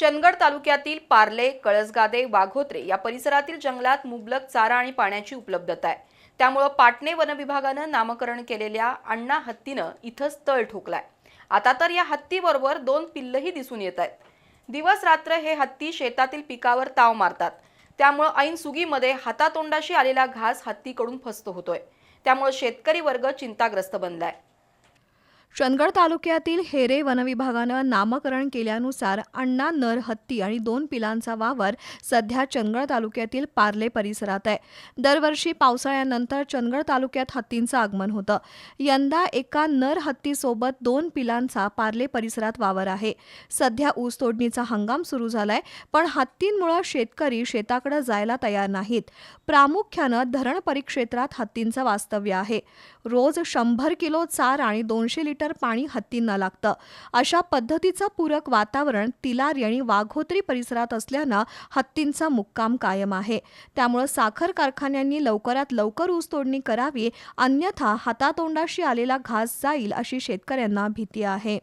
चंदगड तालुक्यातील पार्ले कळसगादे वाघोत्रे या परिसरातील जंगलात मुबलक चारा आणि पाण्याची उपलब्धता आहे. त्यामुळं पाटणे वनविभागानं नामकरण केलेल्या अण्णा हत्तीनं इथंच तळ ठोकलाय. आता तर या हत्तीबरोबर दोन पिल्लही दिसून येत आहेत. दिवस रात्र हे हत्ती शेतातील पिकावर ताव मारतात. त्यामुळं ऐन सुगीमध्ये हातातोंडाशी आलेला घास हत्तीकडून फस्त होतोय. त्यामुळं शेतकरी वर्ग चिंताग्रस्त बनलाय. चंदगड तालुक्यातील हेरे वनविभागानं नामकरण केल्यानुसार अण्णा नर हत्ती आणि दोन पिलांचा वावर सध्या चंदगड तालुक्यातील पार्ले परिसरात आहे. दरवर्षी पावसाळ्यानंतर चंदगड तालुक्यात हत्तींचं आगमन होतं. यंदा एका नर हत्तीसोबत दोन पिलांचा पार्ले परिसरात वावर आहे. सध्या ऊस तोडणीचा हंगाम सुरू झालाय पण हत्तींमुळे शेतकरी शेताकडे जायला तयार नाहीत. प्रामुख्यानं धरण परिक्षेत्रात हत्तींचं वास्तव्य आहे. रोज शंभर किलो चार आणि दोनशे लिटर पाणी हत्तींना लागतं. अशा पद्धतीचं पूरक वातावरण तिलारी आणि वाघोत्री परिसरात असल्यानं हत्तींचा मुक्काम कायम आहे. त्यामुळं साखर कारखान्यांनी लवकरात लवकर ऊस तोडणी करावी अन्यथा हातातोंडाशी आलेला घास जाईल अशी शेतकऱ्यांना भीती आहे.